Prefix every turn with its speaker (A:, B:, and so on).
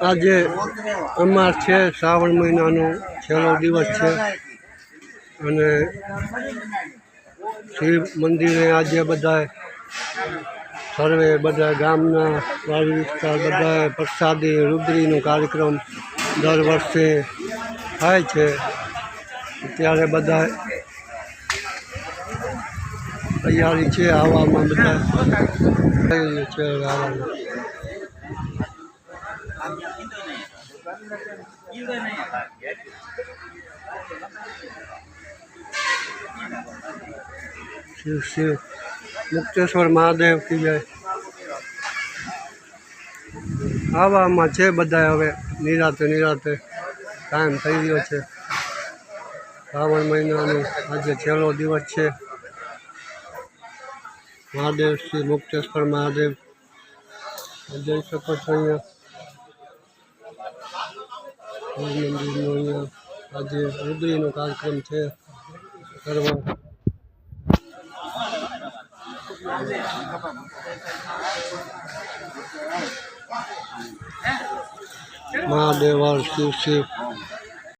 A: આજે અમાર છે શ્રાવણ મહિનાનો છેલ્લો દિવસ છે અને શિવ મંદિરે આજે બધા સર્વે બધા ગામના વાડી વિસ્તાર બધા પ્રસાદી રૂબરીનો કાર્યક્રમ દર વર્ષે થાય છે. ત્યારે બધા તૈયારી છે આવવામાં બધા. છે શિવ શિવ મુક્તેશ્વર મહાદેવ કી જય. આવામાં છે બધા હવે, નિરાતે નિરાતે ટાઈમ થઈ ગયો છે. શ્રાવણ મહિનાનો આજે છેલ્લો દિવસ છે. મહાદેવ શ્રી મુક્તેશ્વર મહાદેવ. જઈ શકો છો અહીંયા. મંદિરનો અહીંયા આજે રુદ્રીનો કાર્યક્રમ છે. કરવા મહાદેવ શિવ શિવ